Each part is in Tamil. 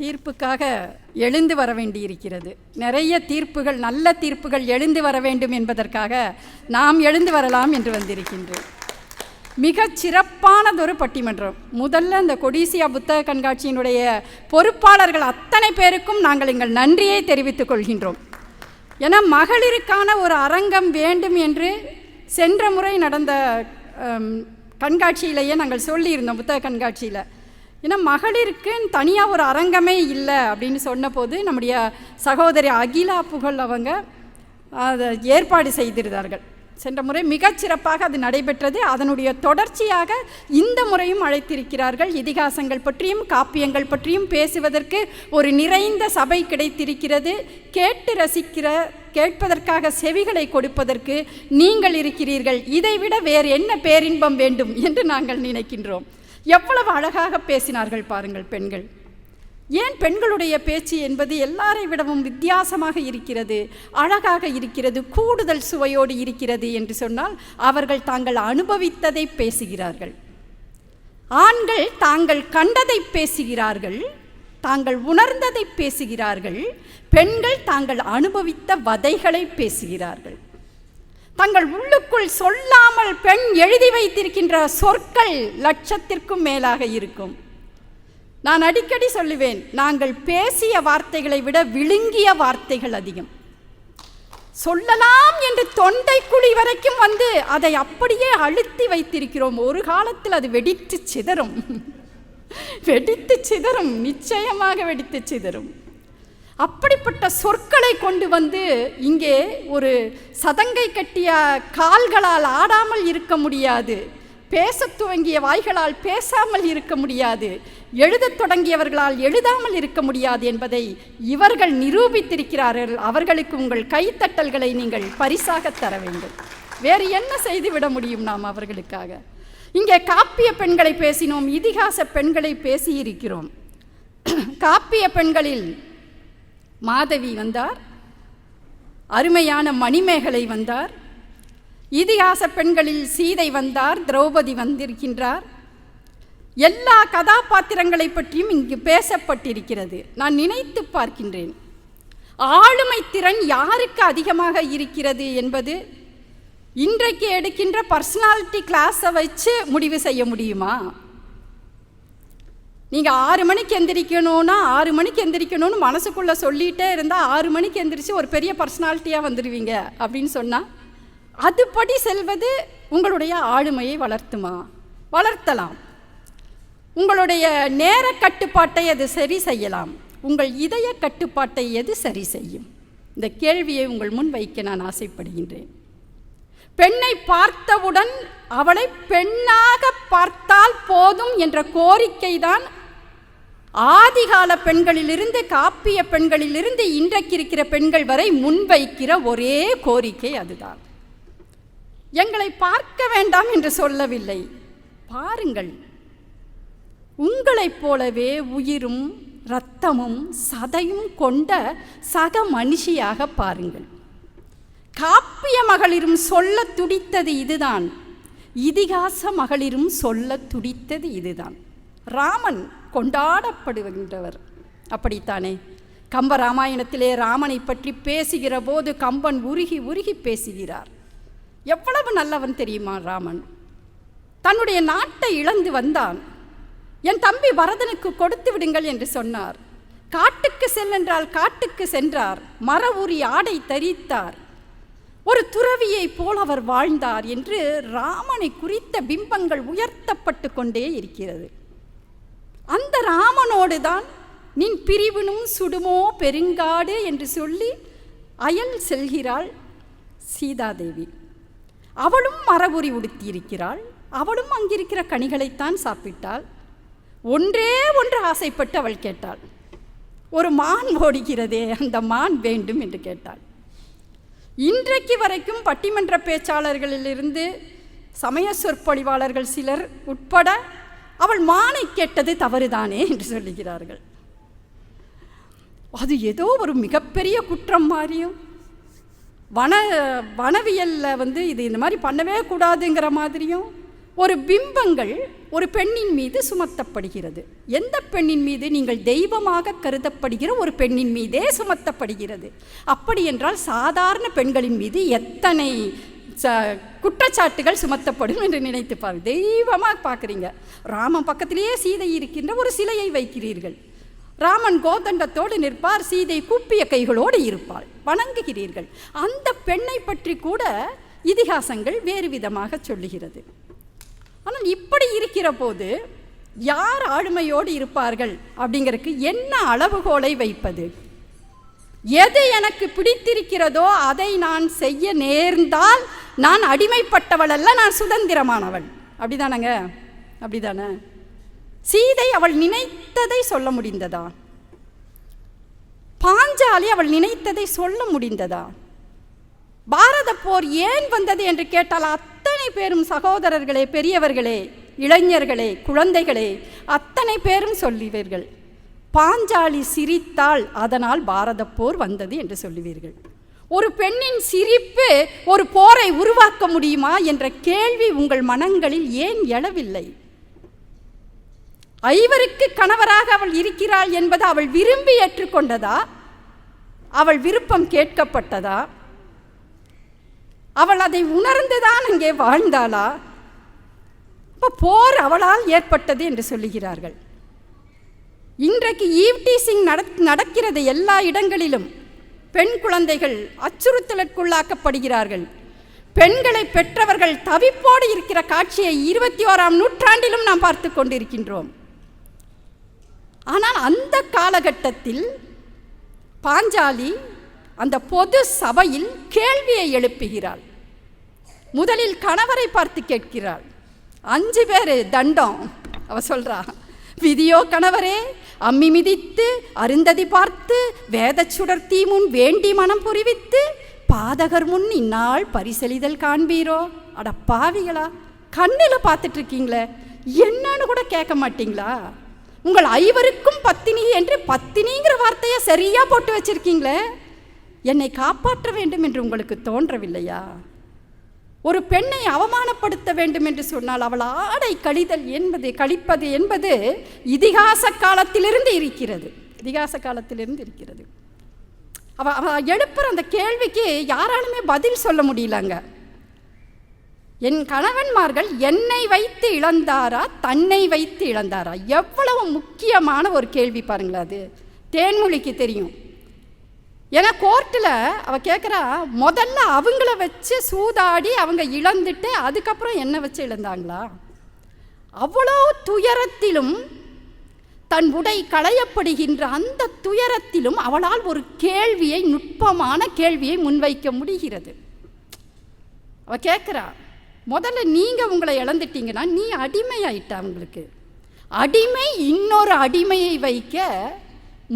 தீர்ப்புக்காக எழுந்து வர வேண்டியிருக்கிறது. நிறைய தீர்ப்புகள் நல்ல தீர்ப்புகள் எழுந்து வர வேண்டும் என்பதற்காக நாம் எழுந்து வரலாம் என்று வந்திருக்கின்றோம். மிகச் சிறப்பானதொரு பட்டிமன்றம். முதல்ல இந்த கொடிசியா புத்தக கண்காட்சியினுடைய பொறுப்பாளர்கள் அத்தனை பேருக்கும் நாங்கள் எங்கள் நன்றியை தெரிவித்துக் கொள்கின்றோம். ஏன்னா மகளிருக்கான ஒரு அரங்கம் வேண்டும் என்று சென்ற முறை நடந்த கண்காட்சியிலேயே நாங்கள் சொல்லியிருந்தோம் புத்தக கண்காட்சியில். ஏன்னா மகளிருக்குன்னு தனியாக ஒரு அரங்கமே இல்லை அப்படின்னு சொன்னபோது நம்முடைய சகோதரி அகிலா புகழ் அவங்க அதை ஏற்பாடு செய்திருந்தார்கள். சென்ற முறை மிகச்சிறப்பாக அது நடைபெற்றது. அதனுடைய தொடர்ச்சியாக இந்த முறையும் அழைத்திருக்கிறார்கள். இதிகாசங்கள் பற்றியும் காப்பியங்கள் பற்றியும் பேசுவதற்கு ஒரு நிறைந்த சபை கிடைத்திருக்கிறது. கேட்டு ரசிக்கிற கேட்பதற்காக செவிகளை கொடுப்பதற்கு நீங்கள் இருக்கிறீர்கள். இதைவிட வேறு என்ன பேரின்பம் வேண்டும் என்று நாங்கள் நினைக்கின்றோம். எவ்வளவு அழகாக பேசினார்கள் பாருங்கள் பெண்கள். ஏன் பெண்களுடைய பேச்சு என்பது எல்லாரை விடவும் வித்தியாசமாக இருக்கிறது அழகாக இருக்கிறது கூடுதல் சுவையோடு இருக்கிறது என்று சொன்னால் அவர்கள் தாங்கள் அனுபவித்ததை பேசுகிறார்கள். ஆண்கள் தாங்கள் கண்டதை பேசுகிறார்கள் தாங்கள் உணர்ந்ததை பேசுகிறார்கள் பெண்கள் தாங்கள் அனுபவித்த வதைகளை பேசுகிறார்கள். தங்கள் உள்ளுக்குள் சொல்லாமல் பெண் எழுதி வைத்திருக்கின்ற சொற்கள் லட்சத்திற்கும் மேலாக இருக்கும். நான் அடிக்கடி சொல்லுவேன் நாங்கள் பேசிய வார்த்தைகளை விட விழுங்கிய வார்த்தைகள் அதிகம். சொல்லலாம் என்று தொண்டை குழி வரைக்கும் வந்து அதை அப்படியே அழுத்தி வைத்திருக்கிறோம். ஒரு காலத்தில் அது வெடித்து சிதறும். வெடித்து சிதறும். நிச்சயமாக வெடித்து சிதறும். அப்படிப்பட்ட சொற்களை கொண்டு வந்து இங்கே ஒரு சதங்கை கட்டிய கால்களால் ஆடாமல் இருக்க முடியாது. பேசத் துவங்கிய வாய்களால் பேசாமல் இருக்க முடியாது. எழுதத் தொடங்கியவர்களால் எழுதாமல் இருக்க முடியாது என்பதை இவர்கள் நிரூபித்திருக்கிறார்கள். அவர்களுக்கு உங்கள் கைத்தட்டல்களை நீங்கள் பரிசாக தர வேண்டும். வேறு என்ன செய்துவிட முடியும் நாம் அவர்களுக்காக? இங்கே காப்பிய பெண்களை பேசினோம் இதிகாச பெண்களை பேசியிருக்கிறோம். காப்பிய பெண்களில் மாதவி வந்தார். அருமையான மணிமேகலை வந்தார். இதிகாச பெண்களில் சீதை வந்தார் திரௌபதி வந்திருக்கின்றார். எல்லா கதாபாத்திரங்களை பற்றியும் இங்கு பேசப்பட்டிருக்கிறது. நான் நினைத்து பார்க்கின்றேன். ஆளுமை திறன் யாருக்கு அதிகமாக இருக்கிறது என்பது இன்றைக்கு எடுக்கின்ற பர்சனாலிட்டி கிளாஸை வச்சு முடிவு செய்ய முடியுமா? நீங்கள் ஆறு மணிக்கு எந்திரிக்கணும்னா ஆறு மணிக்கு எந்திரிக்கணும்னு மனசுக்குள்ளே சொல்லிகிட்டே இருந்தால் ஆறு மணிக்கு எந்திரிச்சு ஒரு பெரிய பர்சனாலிட்டியாக வந்துடுவீங்க அப்படின்னு சொன்னால் அதுபடி செல்வது உங்களுடைய ஆளுமையை வளர்த்துமா? வளர்த்தலாம். உங்களுடைய நேர கட்டுப்பாட்டை அது சரி செய்யலாம். உங்கள் இதய கட்டுப்பாட்டை எது சரி செய்யும்? இந்த கேள்வியை உங்கள் முன் வைக்க நான் ஆசைப்படுகின்றேன். பெண்ணை பார்த்தவுடன் அவளை பெண்ணாக பார்த்தால் போதும் என்ற கோரிக்கைதான் ஆதிகால பெண்களிலிருந்து காப்பிய பெண்களிலிருந்து இன்றைக்கு இருக்கிற பெண்கள் வரை முன்வைக்கிற ஒரே கோரிக்கை அதுதான். எங்களை பார்க்க வேண்டாம் என்று சொல்லவில்லை. பாருங்கள் உங்களைப் போலவே உயிரும் இரத்தமும் சதையும் கொண்ட சக மனுஷியாக பாருங்கள். காப்பிய மகளிரும் சொல்ல துடித்தது இதுதான். இதிகாச மகளிரும் சொல்ல துடித்தது இதுதான். ராமன் கொண்டாடப்படுகின்றவர். அப்படித்தானே? கம்ப ராமாயணத்திலே ராமனை பற்றி பேசுகிற போது கம்பன் உருகி உருகி பேசுகிறார். எவ்வளவு நல்லவன் தெரியுமா ராமன்? தன்னுடைய நாட்டை இழந்து வந்தான். என் தம்பி பரதனுக்கு கொடுத்து விடுங்கள் என்று சொன்னார். காட்டுக்கு செல்லென்றால் காட்டுக்கு சென்றார். மர உரி ஆடை தரித்தார். ஒரு துறவியைப் போல் அவர் வாழ்ந்தார் என்று ராமனை குறித்த பிம்பங்கள் உயர்த்தப்பட்டு கொண்டே இருக்கிறது. அந்த ராமனோடு தான் நின் பிரிவினும் சுடுமோ பெருங்காடு என்று சொல்லி அயல் செல்கிறாள் சீதாதேவி. அவளும் மரபுரி உடுத்தியிருக்கிறாள். அவளும் அங்கிருக்கிற கனிகளைத்தான் சாப்பிட்டாள். ஒன்றே ஒன்று ஆசைப்பட்டு அவள் கேட்டாள். ஒரு மான் ஓடுகிறதே அந்த மான் வேண்டும் என்று கேட்டாள். இன்றைக்கு வரைக்கும் பட்டிமன்ற பேச்சாளர்களிலிருந்து சமய சொற்பொழிவாளர்கள் சிலர் உட்பட அவள் மானை கேட்டது தவறுதானே என்று சொல்லுகிறார்கள். அது ஏதோ ஒரு மிகப்பெரிய குற்றம் மாதிரியும் வன வனவியலில் வந்து இது இந்த மாதிரி பண்ணவே கூடாதுங்கிற மாதிரியும் ஒரு பிம்பங்கள் ஒரு பெண்ணின் மீது சுமத்தப்படுகிறது. எந்த பெண்ணின் மீது நீங்கள் தெய்வமாக கருதப்படுகிற ஒரு பெண்ணின் மீதே சுமத்தப்படுகிறது. அப்படி என்றால் சாதாரண பெண்களின் மீது எத்தனை குற்றச்சாட்டுகள் சுமத்தப்படும் என்று நினைத்து பாருங்கள் தெய்வமாக பார்க்குறீங்க. ராமன் பக்கத்திலேயே சீதை இருக்கின்ற ஒரு சிலையை வைக்கிறீர்கள். ராமன் கோதண்டத்தோடு நிற்பார் சீதை கூப்பிய கைகளோடு இருப்பாள். வணங்குகிறீர்கள். அந்த பெண்ணை பற்றி கூட இதிகாசங்கள் வேறு விதமாக சொல்லுகிறது. ஆனால் இப்படி இருக்கிற போது யார் ஆளுமையோடு இருப்பார்கள் அப்படிங்கிறதுக்கு என்ன அளவுகோலை வைப்பது? எது எனக்கு பிடித்திருக்கிறதோ அதை நான் செய்ய நேர்ந்தால் நான் அடிமைப்பட்டவள் அல்ல நான் சுதந்திரமானவள். அப்படிதானங்க? அப்படிதானே? சீதை அவள் நினைத்ததை சொல்ல முடிந்ததா? பாஞ்சாலி அவள் நினைத்ததை சொல்ல முடிந்ததா? பாரத போர் ஏன் வந்தது என்று கேட்டால் அத்தனை பேரும் சகோதரர்களே பெரியவர்களே இளைஞர்களே குழந்தைகளே அத்தனை பேரும் சொல்லுவீர்கள். பாஞ்சாலி சிரித்தால் அதனால் பாரத போர் வந்தது என்று சொல்லுவீர்கள். ஒரு பெண்ணின் சிரிப்பு ஒரு போரை உருவாக்க முடியுமா என்ற கேள்வி உங்கள் மனங்களில் ஏன் எழவில்லை? ஐவருக்கு கணவராக அவள் இருக்கிறாள் என்பது அவள் விரும்பி ஏற்றுக்கொண்டதா? அவள் விருப்பம் கேட்கப்பட்டதா? அவள் அதை உணர்ந்துதான் அங்கே வாழ்ந்தாளா? இப்போ போர் அவளால் ஏற்பட்டது என்று சொல்லுகிறார்கள். இன்றைக்கு ஈவ்டீசிங் நட நடக்கிறது எல்லா இடங்களிலும். பெண் குழந்தைகள் அச்சுறுத்தலுக்குள்ளாக்கப்படுகிறார்கள். பெண்களை பெற்றவர்கள் தவிப்போடு இருக்கிற காட்சியை இருபத்தி ஓராம் நூற்றாண்டிலும் நாம் பார்த்து கொண்டிருக்கின்றோம். ஆனால் அந்த காலகட்டத்தில் பாஞ்சாலி அந்த பொது சபையில் கேள்வியை எழுப்புகிறாள். முதலில் கணவரை பார்த்து கேட்கிறாள். அஞ்சு பேர் தண்டம் அவ சொல்றா. விதியோ கணவரே அம்மி மிதித்து அருந்ததி பார்த்து வேதச்சுடர் தீ முன் வேண்டி மனம் புரிவித்து பாதகர் முன் இந்நாள் பரிசெளிதல் காண்பீரோ? அட பாவிகளா கண்ணில் பார்த்துட்டு இருக்கீங்களே என்னன்னு கூட கேட்க மாட்டீங்களா? உங்கள் ஐவருக்கும் பத்தினி என்று பத்தினிங்கிற வார்த்தையை சரியாக போட்டு வச்சிருக்கீங்களே? என்னை காப்பாற்ற வேண்டும் என்று உங்களுக்கு தோன்றவில்லையா? ஒரு பெண்ணை அவமானப்படுத்த வேண்டும் என்று சொன்னால் அவள் ஆடை கழிதல் என்பது கழிப்பது என்பது இதிகாச காலத்திலிருந்து இருக்கிறது. இதிகாச காலத்திலிருந்து இருக்கிறது. அவ அவ எழுப்புற அந்த கேள்விக்கு யாராலுமே பதில் சொல்ல முடியலங்க. என் கணவன்மார்கள் என்னை வைத்து இழந்தாரா தன்னை வைத்து இழந்தாரா? எவ்வளவு முக்கியமான ஒரு கேள்வி பாருங்களேன் அது. தேன்மொழிக்கு தெரியும். ஏன்னா கோர்ட்டில் அவள் கேட்குறா முதல்ல அவங்கள வச்சு சூதாடி அவங்க இழந்துட்டு அதுக்கப்புறம் என்னை வச்சு இழந்தாங்களா? அவ்வளோ துயரத்திலும் தன் உடை களையப்படுகின்ற அந்த துயரத்திலும் அவளால் ஒரு கேள்வியை நுட்பமான கேள்வியை முன்வைக்க முடிகிறது. அவள் கேட்குறா முதல்ல நீங்கள் உங்களை இழந்துட்டீங்கன்னா நீ அடிமையாயிட்ட அவங்களுக்கு. அடிமை இன்னொரு அடிமையை வைக்க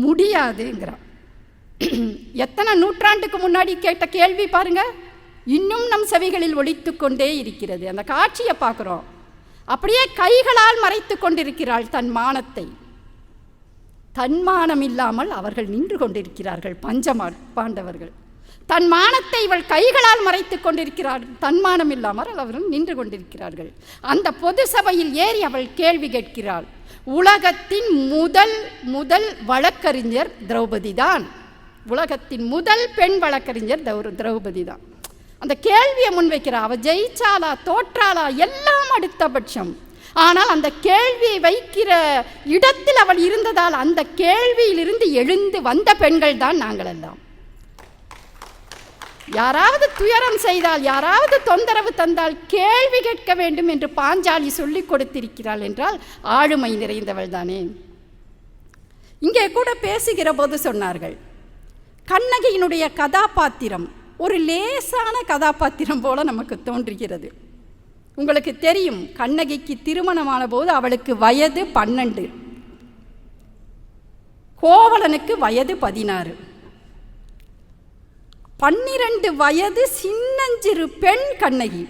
முடியாதுங்கிறான் எத்தனை நூற்றாண்டுக்கு முன்னாடி கேட்ட கேள்வி பாருங்க. இன்னும் நம் செவிகளில் ஒழித்து கொண்டே இருக்கிறது. அந்த காட்சியை பார்க்குறோம். அப்படியே கைகளால் மறைத்து கொண்டிருக்கிறாள் தன் மானத்தை. தன்மானம் இல்லாமல் அவர்கள் நின்று கொண்டிருக்கிறார்கள் பஞ்சமா பாண்டவர்கள். தன் மானத்தை இவள் கைகளால் மறைத்து கொண்டிருக்கிறாள். தன்மானம் இல்லாமல் அவர்கள் நின்று கொண்டிருக்கிறார்கள். அந்த பொது சபையில் ஏறி அவள் கேள்வி கேட்கிறாள். உலகத்தின் முதல் முதல் வழக்கறிஞர் திரௌபதி தான் உலகத்தின் முதல் பெண் வழக்கறிஞர் தௌர திரௌபதி தான். அந்த கேள்வியை முன்வைக்கிறா அவ ஜெயிச்சாலா தோற்றாளா எல்லாம் அடுத்தபட்சம். ஆனால் அந்த கேள்வியை வைக்கிற இடத்தில் அவள் இருந்ததால் அந்த கேள்வியிலிருந்து எழுந்து வந்த பெண்கள் தான் நாங்கள் எல்லாம். யாராவது துயரம் செய்தால் யாராவது தொந்தரவு தந்தால் கேள்வி கேட்க வேண்டும் என்று பாஞ்சாலி சொல்லிக் கொடுத்திருக்கிறாள் என்றால் ஆளுமை நிறைந்தவள் தானே. இங்கே கூட பேசுகிற போது சொன்னார்கள் கண்ணகியினுடைய கதாபாத்திரம் ஒரு லேசான கதாபாத்திரம் போல நமக்கு தோன்றுகிறது. உங்களுக்கு தெரியும் கண்ணகிக்கு திருமணமான போது அவளுக்கு வயது பன்னெண்டு. கோவலனுக்கு வயது பதினாறு. பன்னிரண்டு வயது சின்னஞ்சிறு பெண் கண்ணகி.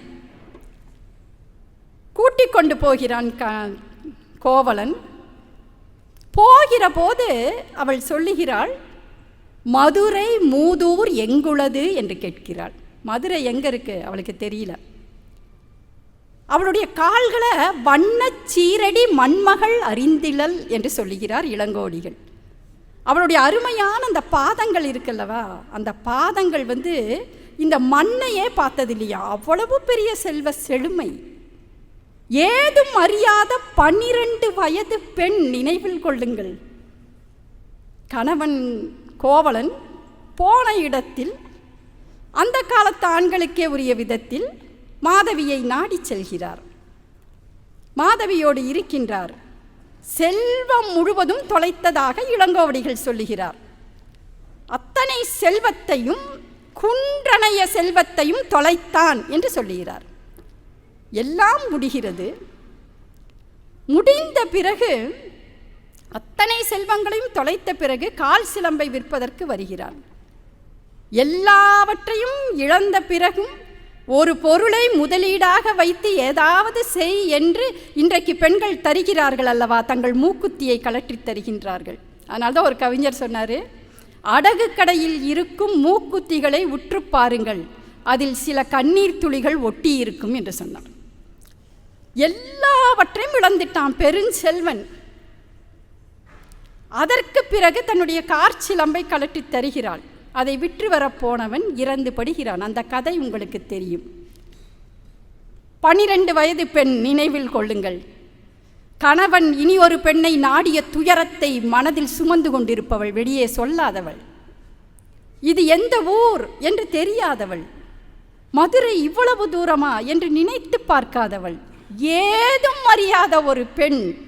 கூட்டிக் கொண்டு போகிறான் க கோவலன். போகிற போது அவள் சொல்லுகிறாள் மதுரை மூதூர் எங்குள்ளது என்று கேட்கிறாள். மதுரை எங்கே இருக்கு? அவளுக்கு தெரியல. அவளுடைய கால்களை வண்ண சீரடி மண்மகள் அறிந்திலல் என்று சொல்லுகிறார் இளங்கோடிகள். அவளுடைய அருமையான அந்த பாதங்கள் இருக்குல்லவா? அந்த பாதங்கள் வந்து இந்த மண்ணையே பார்த்தது இல்லையா அவ்வளவு பெரிய செல்வ செழுமை. ஏதும் அறியாத பன்னிரண்டு வயது பெண் நினைவில் கொள்ளுங்கள். கணவன் கோவலன் போன இடத்தில் அந்த காலத்து ஆண்களுக்கே உரிய விதத்தில் மாதவியை நாடிச் செல்கிறார். மாதவியோடு இருக்கின்றார். செல்வம் முழுவதும் தொலைத்ததாக இளங்கோவடிகள் சொல்லுகிறார். அத்தனை செல்வத்தையும் குன்றனைய செல்வத்தையும் தொலைத்தான் என்று சொல்லுகிறார். எல்லாம் முடிகிறது. முடிந்த பிறகு அத்தனை செல்வங்களையும் தொலைத்த பிறகு கால் சிலம்பை விற்பதற்கு வருகிறான் எல்லாவற்றையும் இழந்த பிறகும் ஒரு பொருளை முதலீடாக வைத்து ஏதாவது செய் என்று இன்றைக்கு பெண்கள் தருகிறார்கள் அல்லவா? தங்கள் மூக்குத்தியை கலற்றி தருகின்றார்கள். அதனால தான் ஒரு கவிஞர் சொன்னார் அடகு கடையில் இருக்கும் மூக்குத்திகளை உற்று பாருங்கள். அதில் சில கண்ணீர் துளிகள் ஒட்டி இருக்கும் என்று சொன்னார். எல்லாவற்றையும் இழந்துட்டான் பெருஞ்செல்வன் அதற்கு பிறகு தன்னுடைய கார் சிலம்பை கலட்டி தருகிறாள். அதை விற்று வரப்போனவன் இறந்து படுகிறான். அந்த கதை உங்களுக்கு தெரியும். பனிரெண்டு வயது பெண் நினைவில் கொள்ளுங்கள். கணவன் இனி ஒரு பெண்ணை நாடிய துயரத்தை மனதில் சுமந்து கொண்டிருப்பவள் வெளியே சொல்லாதவள். இது எந்த ஊர் என்று தெரியாதவள். மதுரை இவ்வளவு தூரமா என்று நினைத்து பார்க்காதவள். ஏதும் அறியாத ஒரு பெண்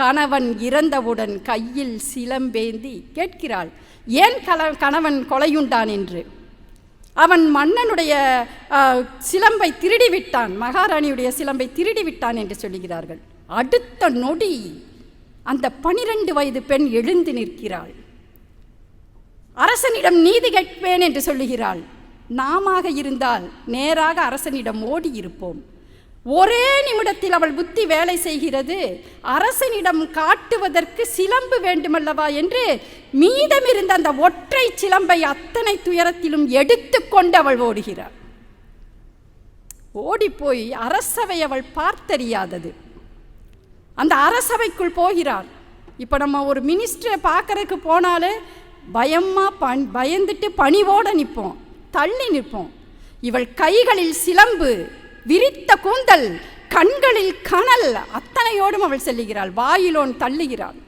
கணவன் இறந்தவுடன் கையில் சிலம்பேந்தி கேட்கிறாள் ஏன் கல கணவன் கொலையுண்டான் என்று? அவன் மன்னனுடைய சிலம்பை திருடி விட்டான் மகாராணியுடைய சிலம்பை திருடி விட்டான் என்று சொல்லுகிறார்கள். அடுத்த நொடி அந்த பனிரெண்டு வயது பெண் எழுந்து நிற்கிறாள். அரசனிடம் நீதி கேட்பேன் என்று சொல்லுகிறாள். நாம இருந்தால் நேராக அரசனிடம் ஓடி இருப்போம் ஒரே நிமிடத்தில் அவள் புத்தி வேலை செய்கிறது. அரசனிடம் காட்டுவதற்கு சிலம்பு வேண்டுமல்லவா என்று மீதமிருந்த அந்த ஒற்றை சிலம்பை அத்தனை துயரத்திலும் எடுத்துக்கொண்டு அவள் ஓடுகிறாள். ஓடிப்போய் அரசவை அவள் பார்த்தறியாதது. அந்த அரசவைக்குள் போகிறாள். இப்போ நம்ம ஒரு மினிஸ்டரை பார்க்கறதுக்கு போனாலே பயமாக பண் பயந்துட்டு பணிவோடு நிற்போம். தள்ளி நிற்போம். இவள் கைகளில் சிலம்பு விரித்த கூந்தல் கண்களில் கனல் அத்தனையோடும் அவள் செல்லுகிறாள். வாயிலோன் தள்ளுகிறாள்.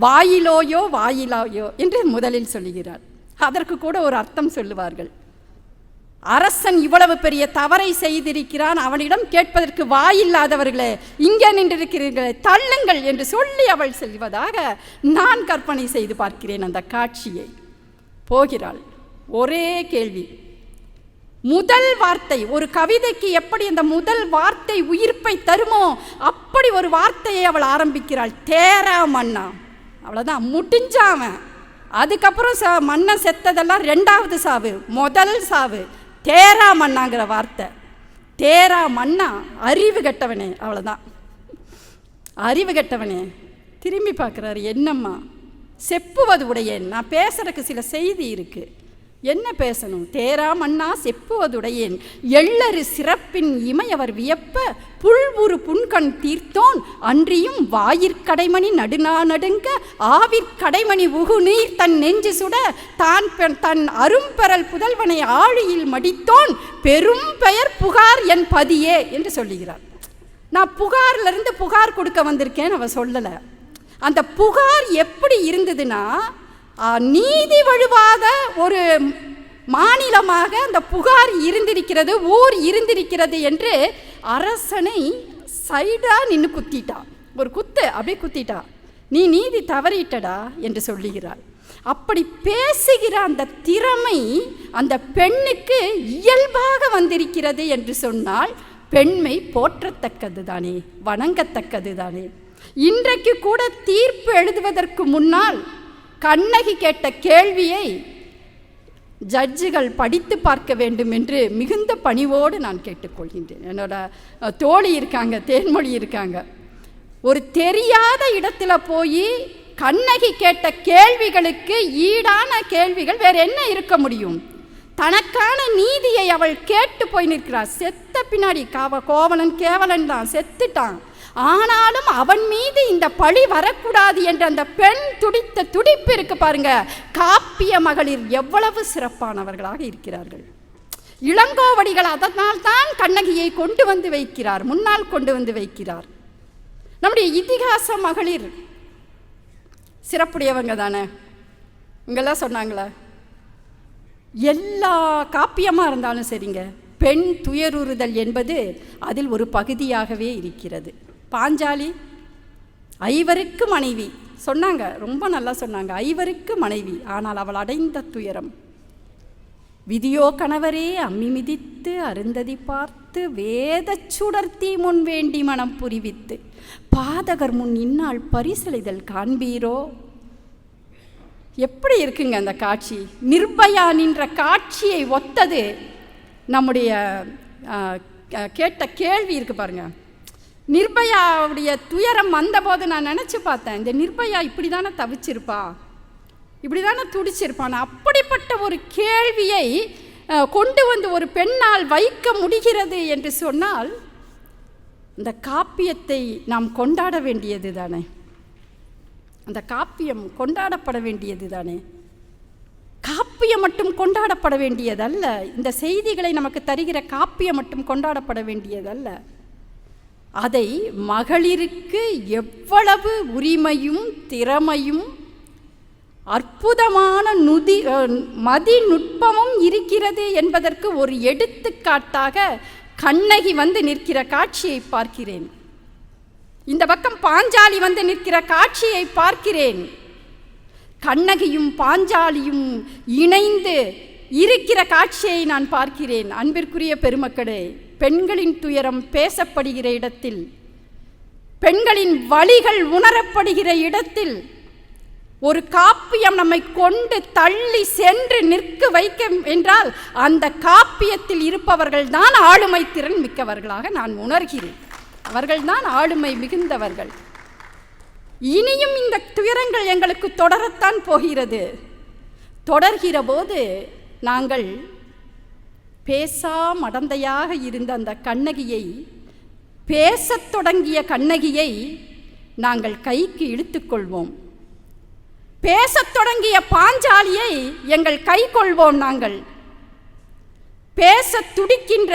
வாயிலோயோ வாயிலாயோ என்று முதலில் சொல்லுகிறாள். அதற்கு கூட ஒரு அர்த்தம் சொல்லுவார்கள். அரசன் இவ்வளவு பெரிய தவறை செய்திருக்கிறான். அவனிடம் கேட்பதற்கு வாயில்லாதவர்களே இங்கே நின்றிருக்கிறீர்களே தள்ளுங்கள் என்று சொல்லி அவள் செல்வதாக நான் கற்பனை செய்து பார்க்கிறேன் அந்த காட்சியை. போகிறாள். ஒரே கேள்வி. முதல் வார்த்தை ஒரு கவிதைக்கு எப்படி அந்த முதல் வார்த்தை உயிர்ப்பை தருமோ அப்படி ஒரு வார்த்தையை அவள் ஆரம்பிக்கிறாள். தேரா மன்னா. அவ்வளோதான் முடிஞ்சாவன் அதுக்கப்புறம் ச மன்னன் செத்ததெல்லாம் ரெண்டாவது சாவு முதல் சாவு. தேரா மன்னாங்கிற வார்த்தை. தேரா மன்னா அறிவு கெட்டவனே. அவ்வளோதான் அறிவு கெட்டவனே. திரும்பி பார்க்குறாரு என்னம்மா? செப்புவது உடையேன். நான் பேசுறதுக்கு சில செய்தி இருக்குது என்ன பேசணும்? தேரா மன்னா செப்புவதுடையேன். எள்ளறு சிறப்பின் இமையவர் வியப்ப புல்வுரு புன்கண் தீர்த்தோன். அன்றியும் வாயிற்கடைமணி நடுநா நடுங்க ஆவிற்கடைமணி உகுநீர் தன் நெஞ்சு சுட தான் தன் அரும்பெறல் புதல்வனை ஆழியில் மடித்தோன். பெரும் பெயர் புகார் என் பதியே என்று சொல்லுகிறார். நான் புகார்லேருந்து புகார் கொடுக்க வந்திருக்கேன் அவ சொல்லலை. அந்த புகார் எப்படி இருந்ததுன்னா நீதி வழுவாத ஒரு மாநிலமாக அந்த புகார் இருந்திருக்கிறது ஊர் இருந்திருக்கிறது என்று அரசனை சைடாக நின்று குத்திட்டான் ஒரு குத்து அப்படியே குத்திட்டான் நீ நீதி தவறிட்டடா என்று சொல்லுகிறாள். அப்படி பேசுகிற அந்த திறமை அந்த பெண்ணுக்கு இயல்பாக வந்திருக்கிறது என்று சொன்னால் பெண்மை போற்றத்தக்கது தானே வணங்கத்தக்கது தானே இன்றைக்கு கூட தீர்ப்பு எழுதுவதற்கு முன்னால் கண்ணகி கேட்ட கேள்வியை ஜட்ஜுகள் படித்து பார்க்க வேண்டும் என்று மிகுந்த பணிவோடு நான் கேட்டுக்கொள்கின்றேன். என்னோட தோழி இருக்காங்க தேன்மொழி இருக்காங்க. ஒரு தெரியாத இடத்துல போய் கண்ணகி கேட்ட கேள்விகளுக்கு ஈடான கேள்விகள் வேறு என்ன இருக்க முடியும்? தனக்கான நீதியை அவள் கேட்டு போய் நிற்கிறாள். செத்த பின்னாடி காவ கோவலன் கேவலன் தான் செத்துட்டான். ஆனாலும் அவன் மீது இந்த பழி வரக்கூடாது என்ற அந்த பெண் துடித்த துடிப்பு இருக்கு பாருங்க. காப்பிய மகளிர் எவ்வளவு சிறப்பானவர்களாக இருக்கிறார்கள். இளங்கோவடிகள் அதனால் தான் கண்ணகியை கொண்டு வந்து வைக்கிறார் முன்னால் கொண்டு வந்து வைக்கிறார். நம்முடைய இதிகாச மகளிர் சிறப்புடையவங்க தானே? இங்கெல்லாம் சொன்னாங்களே? எல்லா காப்பியமாக இருந்தாலும் சரிங்க. பெண் துயருறுதல் என்பது அதில் ஒரு பகுதியாகவே இருக்கிறது. பாஞ்சாலி ஐவருக்கு மனைவி. சொன்னாங்க ரொம்ப நல்லா சொன்னாங்க. ஐவருக்கு மனைவி ஆனால் அவள் அடைந்த துயரம். விதியோ கணவரே அம்மி மிதித்து அருந்ததி பார்த்து வேதச் சுடர்த்தி முன் வேண்டி மனம் புரிவித்து பாதகர் முன் இந்நாள் பரிசளிதல் காண்பீரோ? எப்படி இருக்குங்க அந்த காட்சி? நிர்பயா நின்ற காட்சியை ஒத்தது நம்முடைய கேட்ட கேள்வி இருக்கு பாருங்கள் நிர்பயாவுடைய துயரம் வந்தபோது நான் நினச்சி பார்த்தேன் இந்த நிர்பயா இப்படி தானே தவிச்சிருப்பா? இப்படி தானே துடிச்சிருப்பான் அப்படிப்பட்ட ஒரு கேள்வியை கொண்டு வந்து ஒரு பெண்ணால் வைக்க முடிகிறது என்று சொன்னால் இந்த காப்பியத்தை நாம் கொண்டாட வேண்டியது தானே? அந்த காப்பியம் கொண்டாடப்பட வேண்டியது தானே? காப்பியம் மட்டும் கொண்டாடப்பட வேண்டியதல்ல. இந்த செய்திகளை நமக்கு தருகிற காப்பியம் மட்டும் கொண்டாடப்பட வேண்டியதல்ல. அதை மகளிருக்கு எவ்வளவு உரிமையும் திறமையும் அற்புதமான நுதி மதி மதிநுட்பமும் இருக்கிறது என்பதற்கு ஒரு எடுத்துக்காட்டாக கண்ணகி வந்து நிற்கிற காட்சியை பார்க்கிறேன். இந்த பக்கம் பாஞ்சாலி வந்து நிற்கிற காட்சியை பார்க்கிறேன். கண்ணகியும் பாஞ்சாலியும் இணைந்து இருக்கிற காட்சியை நான் பார்க்கிறேன். அன்பிற்குரிய பெருமக்களே பெண்களின் துயரம் பேசப்படுகிற இடத்தில் பெண்களின் வழிகள் உணரப்படுகிற இடத்தில் ஒரு காப்பியம் நம்மை கொண்டு தள்ளி சென்று நிற்க வைக்க என்றால் அந்த காப்பியத்தில் இருப்பவர்கள் தான் ஆளுமை திறன் மிக்கவர்களாக நான் உணர்கிறேன். அவர்கள்தான் ஆளுமை மிகுந்தவர்கள். இனியும் இந்த துயரங்கள் எங்களுக்கு தொடரத்தான் போகிறது. தொடர்கிற போது நாங்கள் பேசா மடந்தையாக இருந்த அந்த கண்ணகியை பேசத் தொடங்கிய கண்ணகியை நாங்கள் கைக்கு இழுத்துக்கொள்வோம் பேசத் தொடங்கிய பாஞ்சாலியை எங்கள் கை கொள்வோம் நாங்கள். பேசத் துடிக்கின்ற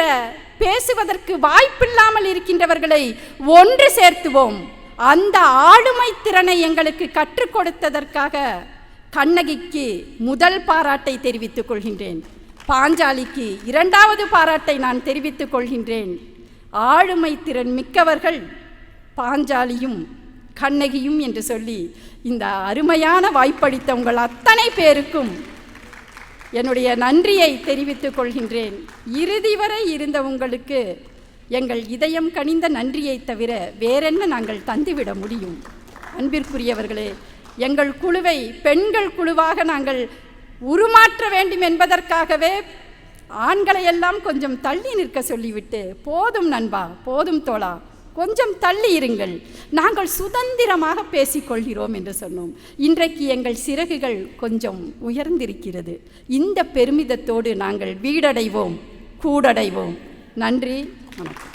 பேசுவதற்கு வாய்ப்பில்லாமல் இருக்கின்றவர்களை ஒன்று சேர்த்துவோம். அந்த ஆளுமை திறனை எங்களுக்கு கற்றுக் கொடுத்ததற்காக கண்ணகிக்கு முதல் பாராட்டை தெரிவித்துக் கொள்கின்றேன். பாஞ்சாலிக்கு இரண்டாவது பாராட்டை நான் தெரிவித்துக் கொள்கின்றேன். ஆளுமை திறன் மிக்கவர்கள் பாஞ்சாலியும் கண்ணகியும் என்று சொல்லி இந்த அருமையான வாய்ப்பளித்த உங்கள் அத்தனை பேருக்கும் என்னுடைய நன்றியை தெரிவித்துக் கொள்கின்றேன். இறுதி வரை இருந்த உங்களுக்கு எங்கள் இதயம் கனிந்த நன்றியை தவிர வேறென்ன நாங்கள் தந்துவிட முடியும்? அன்பிற்குரியவர்களே எங்கள் குழுவை பெண்கள் குழுவாக நாங்கள் உருமாற்ற வேண்டும் என்பதற்காகவே ஆண்களை எல்லாம் கொஞ்சம் தள்ளி நிற்க சொல்லிவிட்டு போதும் நண்பா போதும் தோழா கொஞ்சம் தள்ளி இருங்கள். நாங்கள் சுதந்திரமாக பேசிக்கொள்கிறோம் என்று சொன்னோம். இன்றைக்கு எங்கள் சிறகுகள் கொஞ்சம் உயர்ந்திருக்கிறது. இந்த பெருமிதத்தோடு நாங்கள் வீடடைவோம் கூடடைவோம். நன்றி வணக்கம்.